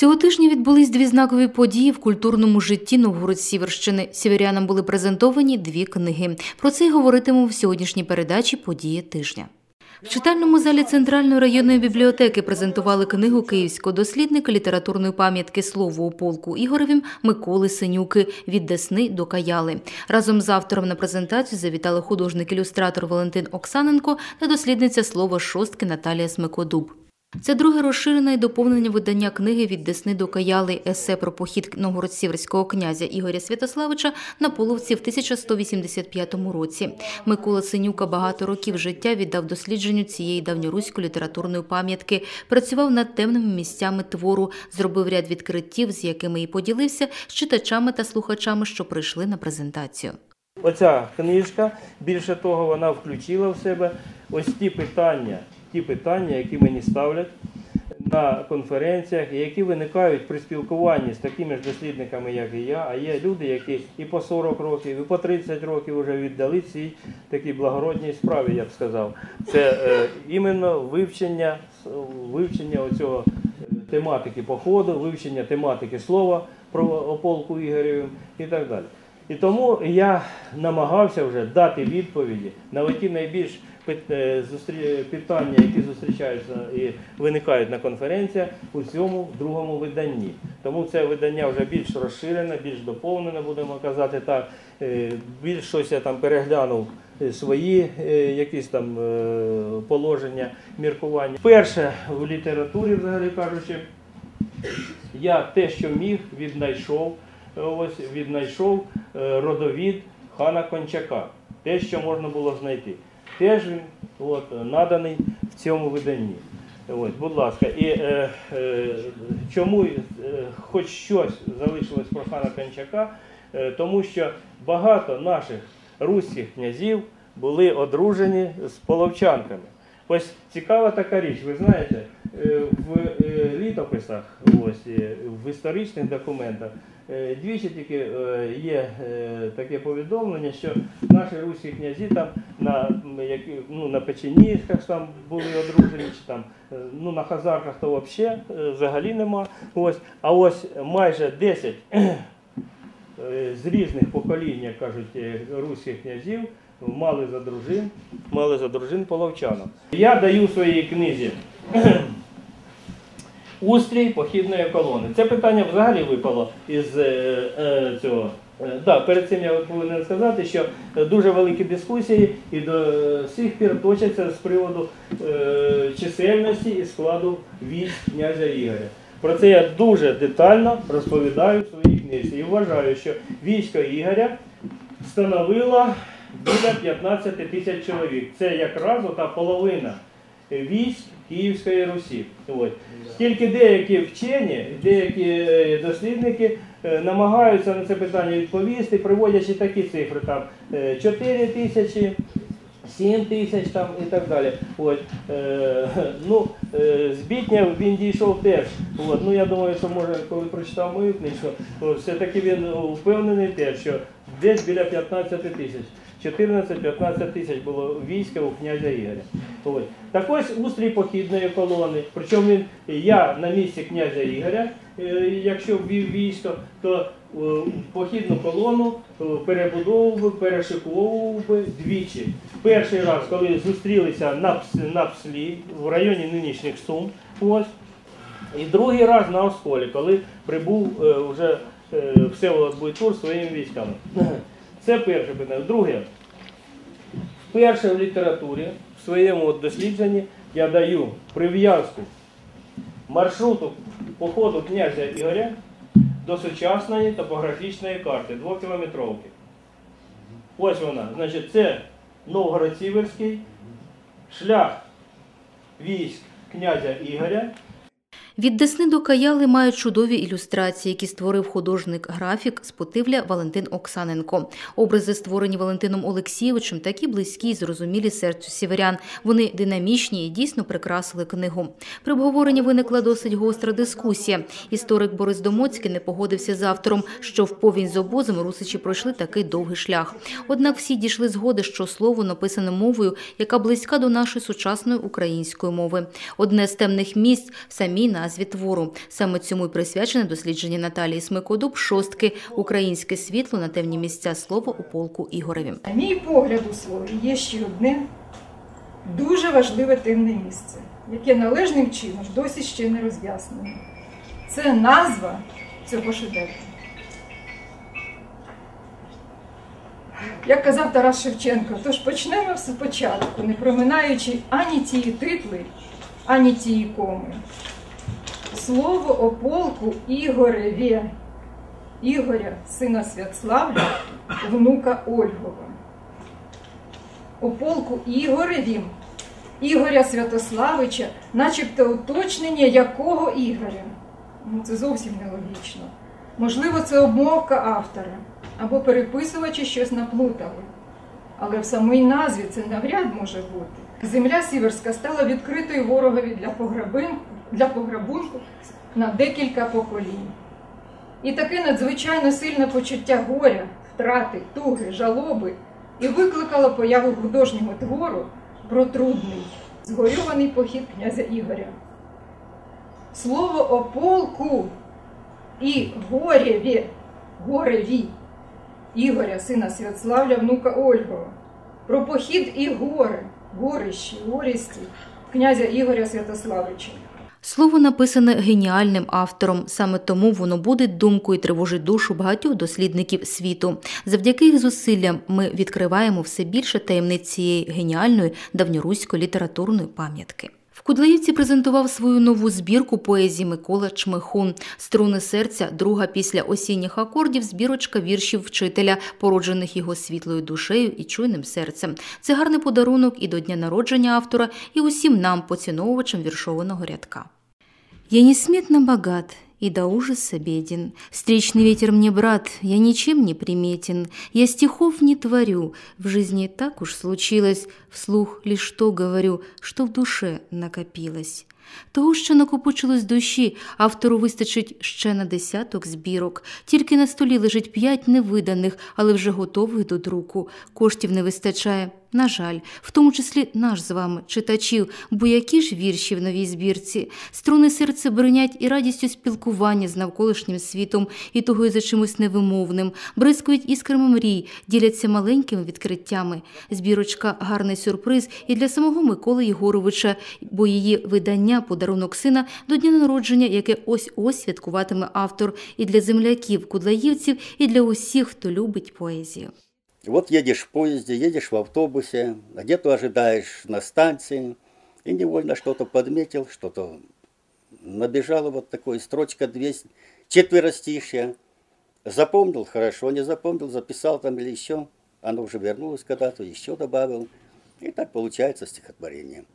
Цього тижня відбулись дві знакові події в культурному житті Новгород-Сіверщини. Сіверянам були презентовані дві книги. Про це й говоритимемо в сьогоднішній передачі Події тижня. В читальному залі Центральної районної бібліотеки презентували книгу київського дослідника літературної пам'ятки Слово у полку Ігоревім Миколи Синюки від Десни до Каяли. Разом з автором на презентацію завітали художник-ілюстратор Валентин Оксаненко та дослідниця слова шостки Наталія Смикодуб. Це друге розширене і доповнення видання книги від Десни до Каяли есе про похід новгород-сіверського князя Ігоря Святославича на половці в 1185 році. Микола Синюка багато років життя віддав дослідженню цієї давньоруської літературної пам'ятки, працював над темними місцями твору, зробив ряд відкриттів, з якими і поділився з читачами та слухачами, що прийшли на презентацію. Оця книжка, більше того, вона включила в себе ось ті питання, ті питання, які мені ставлять на конференціях, які виникають при спілкуванні з такими ж дослідниками, як і я. А є люди, які і по 40 років, і по 30 років вже віддали цій такій благородній справі, я б сказав. Це е, іменно вивчення, вивчення оцього е, тематики походу, вивчення тематики слова про ополку Ігорєвим і так далі. І тому я намагався вже дати відповіді на ті найбільш е, питання, які зустрічаються і виникають на конференціях у цьому другому виданні. Тому це видання вже більш розширене, більш доповнене, будемо казати так. Е, більш щось я там переглянув е, свої якісь там положення, міркування. Перше в літературі, взагалі кажучи, я те, що міг, віднайшов ось віднайшов е, родовід хана Кончака. Те, що можна було знайти. Теж він от, наданий в цьому виданні. Ось, Будь ласка, і е, е, чому е, хоч щось залишилось про хана Кончака, е, тому що багато наших руських князів були одружені з половчанками. Ось цікава така річ, ви знаєте, е, в е, літописах, ось, в історичних документах Е, двічі тільки е, є е, таке повідомлення, що наші руські князі там на ну, на печеніжках там були одружені, чи там ну, на хазарках то взагалі взагалі нема. Ось, А ось майже 10 з різних поколінь, як кажуть, руських князів мали за дружин, мали за дружин половчанок. Я даю своїй книзі устрій похідної колони. Це питання взагалі випало із е, е, цього. Е, да, перед цим я повинен сказати, що дуже великі дискусії і до сих пір точаться з приводу е, чисельності і складу військ князя Ігоря. Про це я дуже детально розповідаю в своїй книзі. І вважаю, що військо Ігоря становило біля 15 тисяч чоловік. Це якраз ота половина військ Київської Русі. От. Тільки деякі вчені, деякі е, дослідники е, намагаються на це питання відповісти, приводячи такі цифри, там 4 е, тисячі. 7 тисяч там і так далі. От, е, ну, е, Збітня він дійшов теж. От, ну, Я думаю, що може, коли прочитав мою книжку, все-таки він впевнений теж, що десь біля 15 тисяч. 14-15 тисяч було війська у князя Ігоря. Так ось устрій похідної колони. Причому він, я на місці князя Ігоря, е, якщо ввів військо, то е, похідну колону е, перебудовував перешиковував би двічі. Перший раз, коли зустрілися на на Пслі, в районі нинішніх Сум. ось. І другий раз на Осколі, коли прибув вже Всеволод Буйтур своїми військами. Це перше питання. Друге, вперше в літературі, в своєму дослідженні я даю прив'язку маршруту походу князя Ігоря до сучасної топографічної карти двокілометровки. Ось вона. Значить, це Новгород-Сіверський, шлях військ князя Ігоря. Від Десни до Каяли мають чудові ілюстрації, які створив художник-графік з Потивля Валентин Оксаненко. Образи, створені Валентином Олексійовичем, такі близькі і зрозумілі серцю сіверян. Вони динамічні і дійсно прикрасили книгу. При обговоренні виникла досить гостра дискусія. Історик Борис Домоцький не погодився з автором, що в повінь з обозом русичі пройшли такий довгий шлях. Однак всі дійшли згоди, що слово написане мовою, яка близька до нашої сучасної української мови. Одне з темних місць в самій назві назві твору. Саме цьому й присвячене дослідження Наталії Смикодуб шостки Українське світло на темні місця слова у полку Ігореві. На мій погляд у слові є ще одне дуже важливе темне місце, яке належним чином досі ще не роз'яснено. Це назва цього шедевру. Як казав Тарас Шевченко, тож почнемо спочатку, не проминаючи ані тії титли, ані тії коми. Слово о полку Ігореві, Ігоря, сина Святславля, внука Ольгова. У полку Ігоревім, Ігоря Святославича, начебто уточнення якого Ігоря. Ну, це зовсім нелогічно. Можливо, це обмовка автора або переписувачі щось наплутали. Але в самій назві це навряд може бути. Земля Сіверська стала відкритою ворогові для пограбунку, для пограбунку на декілька поколінь. І таке надзвичайно сильне почуття горя, втрати, туги, жалоби і викликало появу художнього твору про трудний, згорюваний похід князя Ігоря. Слово о полку і горєві, гореві Ігоря, сина Святславля, внука Ольгова, про похід і гори, горищі, горісті князя Ігоря Святославича. Слово написане геніальним автором, саме тому воно буде думкою і тривожить душу багатьох дослідників світу. Завдяки їх зусиллям ми відкриваємо все більше таємниць цієї геніальної давньоруської літературної пам'ятки. Кудлаївці презентував свою нову збірку поезії Микола Чмихун Струни серця, друга після осінніх акордів, збірочка віршів вчителя, породжених його світлою душею і чуйним серцем. Це гарний подарунок і до дня народження автора, і усім нам, поціновувачам віршованого рядка. Я несметно богат и до ужаса беден. Встречный ветер мне, брат, я ничем не приметен. Я стихов не творю, в жизни так уж случилось. Вслух лишь то говорю, что в душе накопилось. Того, що накопичилось душі, автору вистачить ще на десяток збірок. Тільки на столі лежить п'ять невиданих, але вже готових до друку. Коштів не вистачає. На жаль, в тому числі наш з вами, читачів, бо які ж вірші в новій збірці. Струни серця бринять і радістю спілкування з навколишнім світом, і тугою за чимось невимовним, бризкують іскрами мрій, діляться маленькими відкриттями. Збірочка гарний сюрприз і для самого Миколи Єгоровича, бо її видання подарунок сина до дня народження, яке ось ось святкуватиме автор, і для земляків, кудлаївців, і для усіх, хто любить поезію. Вот едешь в поезде, едешь в автобусе, где-то ожидаешь на станции, и невольно что-то подметил, что-то набежало вот такой строчка 200, четверостишья. Запомнил хорошо, не запомнил, записал там или еще. Оно уже вернулось когда-то, еще добавил. И так получается стихотворение.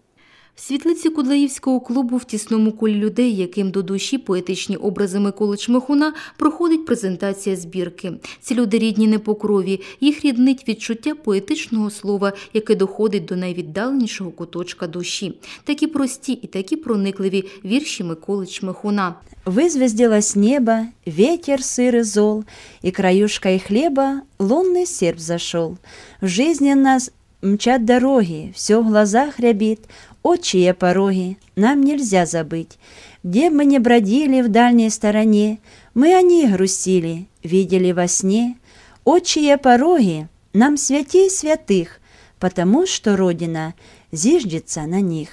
В світлиці Кудлаївського клубу в тісному колі людей, яким до душі поетичні образи Миколи Чмихуна, проходить презентація збірки. Ці люди рідні не по крові, їх ріднить відчуття поетичного слова, яке доходить до найвіддаленішого куточка душі. Такі прості і такі проникливі вірші Миколи Чмихуна. Вызвездилось небо, ветер сырый зол, И краюшкой хлеба лунный серп зашел. В жизни нас мчат дороги, Все в глазах рябит, Отчие пороги нам нельзя забыть. Где бы мы не бродили в дальней стороне, Мы о них грустили, видели во сне. Отчие пороги нам святей святых, Потому что Родина зиждется на них.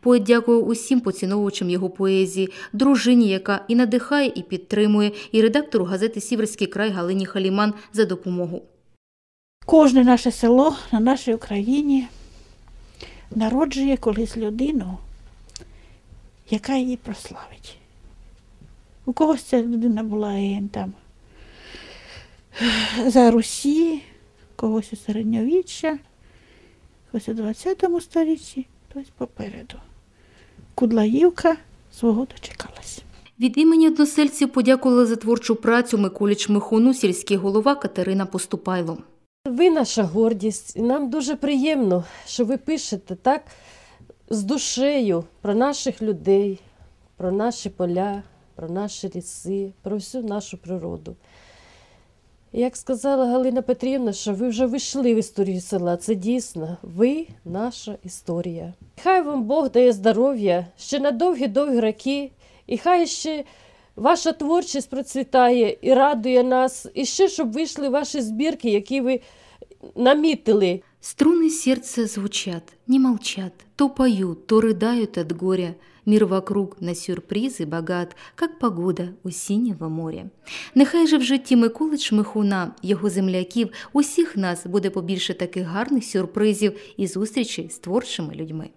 Поет дякує усім поціновувачам його поезії, дружині, яка і надихає, і підтримує, і редактору газети Сіверський край Галині Халіман за допомогу. Кожне наше село на нашій Україні народжує колись людину, яка її прославить. У когось ця людина була там за Русі, когось у середньовіччя, когось у 20 столітті, хтось попереду. Кудлаївка свого дочекалась. Від імені односельців подякували за творчу працю Миколі Чмихуну сільський голова Катерина Поступайло. Ви наша гордість, і нам дуже приємно, що ви пишете так з душею про наших людей, про наші поля, про наші ліси, про всю нашу природу. Як сказала Галина Петрівна, що ви вже вийшли в історію села. Це дійсно ви наша історія. Хай вам Бог дає здоров'я ще на довгі-довгі роки І хай ще ваша творчість процвітає і радує нас, і ще щоб вийшли ваші збірки, які ви намітили. Струны сердца звучат, не молчат, то поют, то рыдают от горя. Мир вокруг на сюрпризи багат, как погода у синього моря. Нехай же в житті Миколи Чмихуна, його земляків, усіх нас буде побільше таких гарних сюрпризів і зустрічей з творчими людьми.